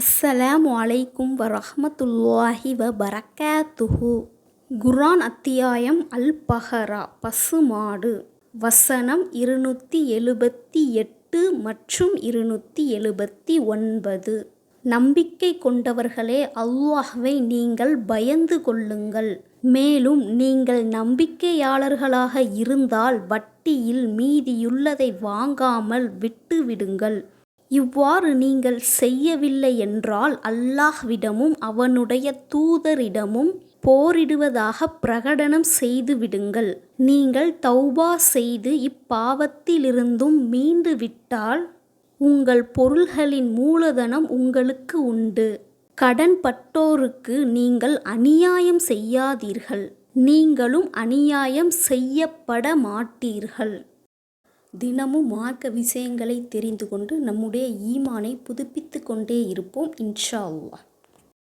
அஸ்ஸலாமு அலைக்கும் வரஹ்மத்துல்லாஹி வ பரக்காத்துஹு குரான் அத்தியாயம் அல் பஹரா பசுமாடு வசனம் இருநூற்றி எழுபத்தி எட்டு மற்றும் இருநூற்றி எழுபத்தி ஒன்பது. நம்பிக்கை கொண்டவர்களே அல்லாஹ்வை நீங்கள் பயந்து கொள்ளுங்கள். மேலும் நீங்கள் நம்பிக்கையாளர்களாக இருந்தால் வட்டியில் மீதியுள்ளதை வாங்காமல் விட்டுவிடுங்கள். இவ்வாறு நீங்கள் செய்யவில்லை என்றால் அல்லாஹ்விடமும் அவனுடைய தூதரிடமும் போரிடுவதாக பிரகடனம் செய்துவிடுங்கள் நீங்கள் தௌபா செய்து இப்பாவத்திலிருந்தும் மீண்டு விட்டால் உங்கள் பொருள்களின் மூலதனம் உங்களுக்கு உண்டு. கடன்பட்டோருக்கு நீங்கள் அநியாயம் செய்யாதீர்கள். நீங்களும் அநியாயம் செய்யப்பட மாட்டீர்கள். தினமும் மார்க்க விஷயங்களை தெரிந்து கொண்டு நம்முடைய ஈமானை புதுப்பித்து கொண்டே இருப்போம் இன்ஷா அல்லாஹ்.